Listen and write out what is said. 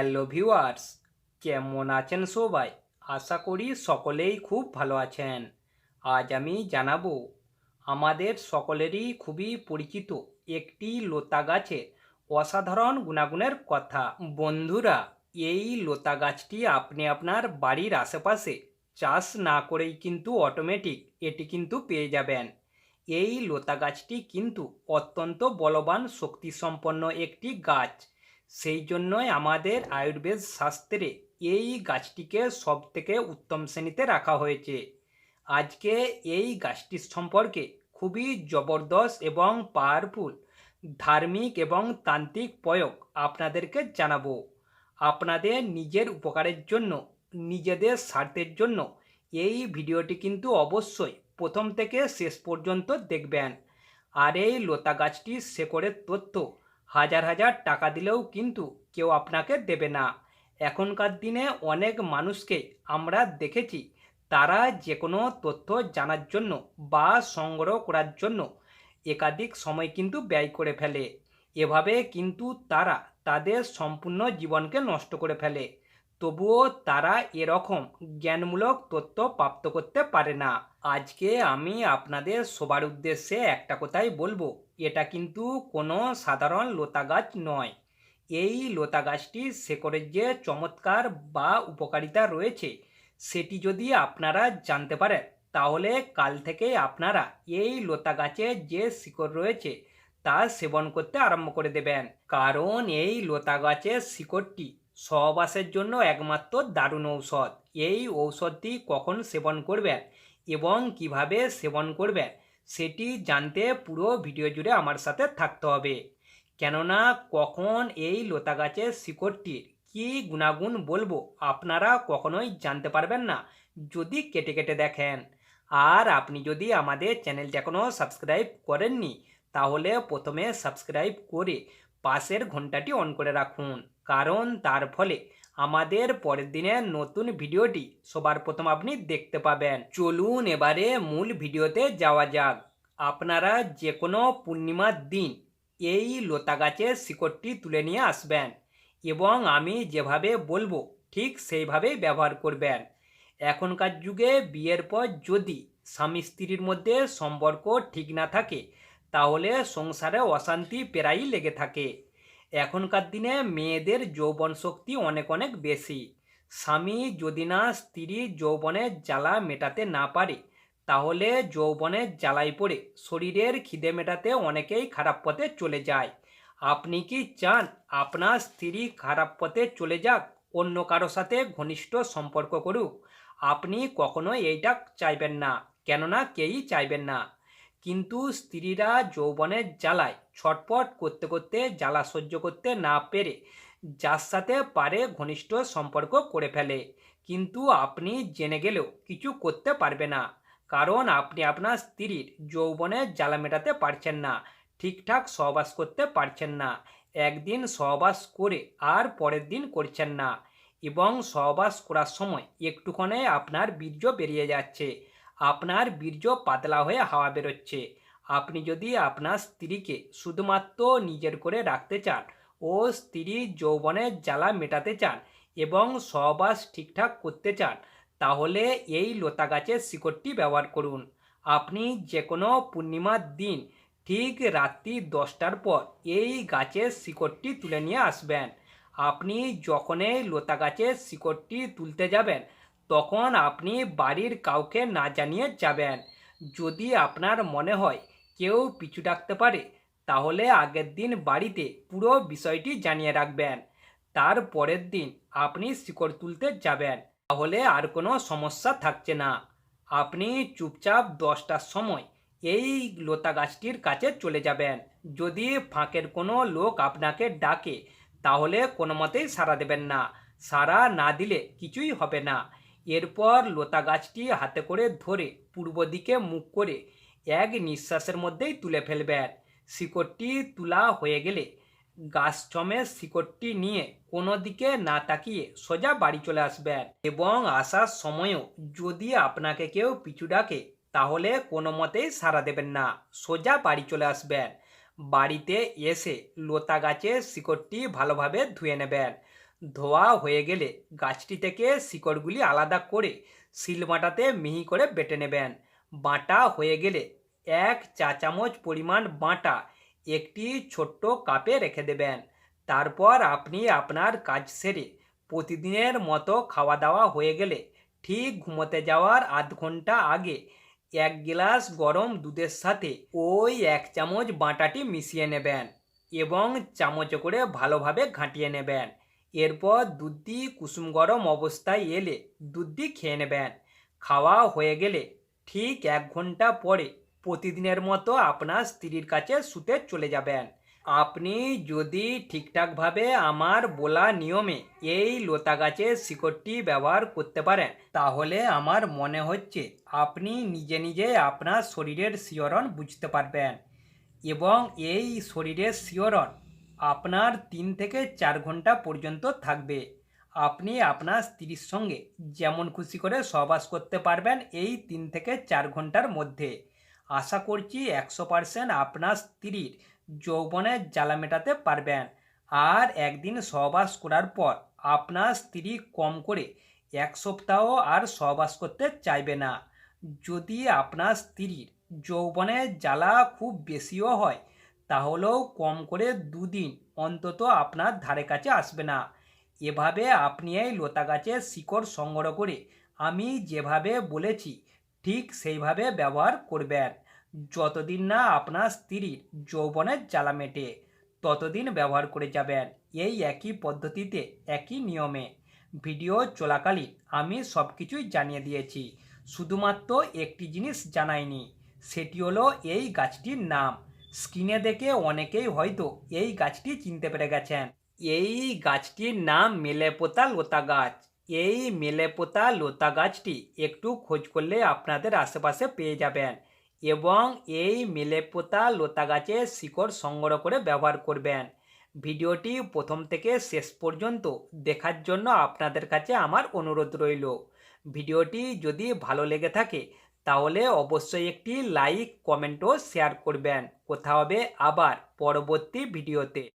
Hello viewers কেমন আছেন সবাই? আশা করি সকলেই খুব ভালো আছেন। আজ আমি জানাব, আমাদের সকলেরই খুবই পরিচিত একটি লতা গাছের অসাধারণ গুণাগুণের কথা। বন্ধুরা, এই লতা গাছটি আপনি আপনার বাড়ির আশেপাশে চাষ না করেই কিন্তু অটোমেটিক এটি কিন্তু পেয়ে যাবেন। এই লতা গাছটি কিন্তু অত্যন্ত বলবান, শক্তিসম্পন্ন একটি গাছ। সেই জন্যই আমাদের আয়ুর্বেদ শাস্ত্রে এই গাছটিকে সব থেকে উত্তম শ্রেণীতে রাখা হয়েছে। আজকে এই গাছটির সম্পর্কে খুবই জবরদস্ত এবং পাওয়ারফুল ধার্মিক এবং তান্ত্রিক প্রয়োগ আপনাদেরকে জানাব। আপনাদের নিজের উপকারের জন্য, নিজেদের স্বার্থের জন্য এই ভিডিওটি কিন্তু অবশ্যই প্রথম থেকে শেষ পর্যন্ত দেখবেন। আর এই লতা গাছটির শেকড়ের তথ্য হাজার হাজার টাকা দিলেও কিন্তু কেউ আপনাকে দেবে না। এখনকার দিনে অনেক মানুষকে আমরা দেখেছি, তারা যে কোনো তথ্য জানার জন্য বা সংগ্রহ করার জন্য একাধিক সময় কিন্তু ব্যয় করে ফেলে। এভাবে কিন্তু তারা তাদের সম্পূর্ণ জীবনকে নষ্ট করে ফেলে। তবুও তারা এরকম জ্ঞানমূলক তথ্য প্রাপ্ত করতে পারে না। আজকে আমি আপনাদের সবার উদ্দেশ্যে একটা কথাই বলব, এটা কিন্তু কোনো সাধারণ লতা গাছ নয়। এই লতা গাছটির শেকড়ের যে চমৎকার বা উপকারিতা রয়েছে, সেটি যদি আপনারা জানতে পারেন, তাহলে কাল থেকে আপনারা এই লতা গাছের যে শিকড় রয়েছে, তা সেবন করতে আরম্ভ করে দেবেন। কারণ এই লতা গাছের শিকড়টি সহবাসের জন্য একমাত্র দারুণ ঔষধ। এই ঔষধটি কখন সেবন করবেন এবং কীভাবে সেবন করবেন সেটি জানতে পুরো ভিডিও জুড়ে আমার সাথে থাকতে হবে। কেননা কখন এই লতা গাছের শিকড়টির কী গুণাগুণ বলব আপনারা কখনোই জানতে পারবেন না, যদি কেটে কেটে দেখেন। আর আপনি যদি আমাদের চ্যানেলটি এখনও সাবস্ক্রাইব করেননি, তাহলে প্রথমে সাবস্ক্রাইব করে পাশের ঘন্টাটি অন করে রাখুন। কারণ তার ফলে আমাদের পরের দিনের নতুন ভিডিওটি সবার প্রথম আপনি দেখতে পাবেন। চলুন এবারে মূল ভিডিওতে যাওয়া যাক। আপনারা যে কোনো পূর্ণিমার দিন এই লতা গাছের শিকড়টি তুলে নিয়ে আসবেন এবং আমি যেভাবে বলব ঠিক সেইভাবেই ব্যবহার করবেন। এখনকার যুগে বিয়ের পর যদি স্বামী স্ত্রীর মধ্যে সম্পর্ক ঠিক না থাকে, তাহলে সংসারে অশান্তি প্রায়ই লেগে থাকে। এখনকার দিনে মেয়েদের যৌবন শক্তি অনেক অনেক বেশি। স্বামী যদি না, স্ত্রী যৌবনের জ্বালা মেটাতে না পারে, তাহলে যৌবনের জ্বালাই পড়ে শরীরের খিদে মেটাতে অনেকেই খারাপ পথে চলে যায়। আপনি কি চান আপনার স্ত্রী খারাপ পথে চলে যাক, অন্য কারও সাথে ঘনিষ্ঠ সম্পর্ক করুক? আপনি কখনোই এইটা চাইবেন না, কেননা কেউই চাইবেন না। কিন্তু স্ত্রীরা যৌবনের জ্বালায়, ছটপট করতে করতে জ্বালা সহ্য করতে না পেরে, যার সাথে পারে ঘনিষ্ঠ সম্পর্ক করে ফেলে। কিন্তু আপনি জেনে গেলেও কিছু করতে পারবে না, কারণ আপনি আপনার স্ত্রীর যৌবনের জ্বালা মেটাতে পারছেন না, ঠিকঠাক সহবাস করতে পারছেন না, একদিন সহবাস করে আর পরের দিন করছেন না, এবং সহবাস করার সময় একটুখানে আপনার বীর্য বেরিয়ে যাচ্ছে। আপনার বীর্য পাতলা হয়ে হাওয়া বেরোচ্ছে। আপনি যদি আপনার স্ত্রীকে শুধুমাত্র নিজের করে রাখতে চান ও স্ত্রীর যৌবনের জ্বালা মেটাতে চান এবং সহবাস ঠিকঠাক করতে চান, তাহলে এই লতা গাছের শিকড়টি ব্যবহার করুন। আপনি যে কোনো পূর্ণিমার দিন ঠিক রাত্রি দশটার পর এই গাছের শিকড়টি তুলে নিয়ে আসবেন। আপনি যখনই লতা গাছের শিকড়টি তুলতে যাবেন তখন আপনি বাড়ির কাউকে না জানিয়ে যাবেন। যদি আপনার মনে হয় কেউ পিছু ডাকতে পারে, তাহলে আগের দিন বাড়িতে পুরো বিষয়টি জানিয়ে রাখবেন। তার পরের দিন আপনি শিকড় তুলতে যাবেন, তাহলে আর কোনো সমস্যা থাকছে না। আপনি চুপচাপ দশটার সময় এই লতা গাছটির কাছে চলে যাবেন। যদি ফাঁকের কোনো লোক আপনাকে ডাকে, তাহলে কোনো মতেই সাড়া দেবেন না। সাড়া না দিলে কিছুই হবে না। এরপর লতা গাছটি হাতে করে ধরে পূর্ব দিকে মুখ করে এক নিঃশ্বাসের মধ্যেই তুলে ফেলবেন শিকড়টি তোলা হয়ে গেলে গাছ চমের শিকড়টি নিয়ে কোনো দিকে না তাকিয়ে সোজা বাড়ি চলে আসবেন এবং আসার সময়ও যদি আপনাকে কেউ পিছু ডাকে, তাহলে কোনো মতেই সাড়া দেবেন না। সোজা বাড়ি চলে আসবেন বাড়িতে এসে লতা গাছের শিকড়টি ভালোভাবে ধুয়ে নেবেন ধোয়া হয়ে গেলে গাছটি থেকে শিকড়গুলি আলাদা করে শিলবাটাতে মিহি করে বেটে নেবেন। বাটা হয়ে গেলে এক চা চামচ পরিমাণ বাটা একটি ছোট্ট কাপে রেখে দেবেন। তারপর আপনি আপনার কাজ সেরে প্রতিদিনের মতো খাওয়া দাওয়া হয়ে গেলে ঠিক ঘুমোতে যাওয়ার আধ ঘণ্টা আগে এক গ্লাস গরম দুধের সাথে ওই এক চামচ বাটাটি মিশিয়ে নেবেন এবং চামচে করে ভালোভাবে ঘাঁটিয়ে নেবেন। এরপর দুধটি কুসুম গরম অবস্থায় এলে দুধটি খেয়ে নেবেন। খাওয়া হয়ে গেলে ঠিক এক ঘণ্টা পরে প্রতিদিনের মতো আপনার স্ত্রীর কাছে শুতে চলে যাবেন। আপনি যদি ঠিকঠাকভাবে আমার বলা নিয়মে এই লতা গাছের শিকড়টি ব্যবহার করতে পারেন, তাহলে আমার মনে হচ্ছে আপনি নিজে নিজে আপনার শরীরের শিহরণ বুঝতে পারবেন এবং এই শরীরের শিহরণ আপনার তিন থেকে চার ঘণ্টা পর্যন্ত থাকবে। আপনি আপনার স্ত্রীর সঙ্গে যেমন খুশি করে সহবাস করতে পারবেন এই তিন থেকে চার ঘণ্টার মধ্যে। আশা করছি একশো পার্সেন্ট আপনার স্ত্রীর যৌবনের জ্বালা মেটাতে পারবেন। আর একদিন সহবাস করার পর আপনার স্ত্রী কম করে এক সপ্তাহ আর সহবাস করতে চাইবে না। যদি আপনার স্ত্রীর যৌবনের জ্বালা খুব বেশিও হয় তাহলেও কম করে দুদিন অন্তত আপনার ধারে কাছে আসবে না। এভাবে আপনি এই লতা গাছের শিকড় সংগ্রহ করে আমি যেভাবে বলেছি, ঠিক সেইভাবে ব্যবহার করবেন। যতদিন না আপনার স্ত্রীর যৌবনের জ্বালা মেটে, ততদিন ব্যবহার করে যাবেন এই একই পদ্ধতিতে, একই নিয়মে। ভিডিও চলাকালীন আমি সব কিছুই জানিয়ে দিয়েছি, শুধুমাত্র একটি জিনিস জানাইনি, সেটি হলো এই গাছটির নাম। স্ক্রিনে দেখে অনেকেই হয়তো এই গাছটি চিনতে পেরে গেছেন। এই গাছটির নাম মেলেপোতা লতা গাছ। এই মেলেপোতা লতা গাছটি একটু খোঁজ করলে আপনাদের আশেপাশে পেয়ে যাবেন এবং এই মেলেপোতা লতা গাছের শিকড় সংগ্রহ করে ব্যবহার করবেন। ভিডিওটি প্রথম থেকে শেষ পর্যন্ত দেখার জন্য আপনাদের কাছে আমার অনুরোধ রইল। ভিডিওটি যদি ভালো লেগে থাকে তাহলে অবশ্যই একটি লাইক কমেন্ট ও শেয়ার করবেন। কথা হবে? আবার পরবর্তী ভিডিওতে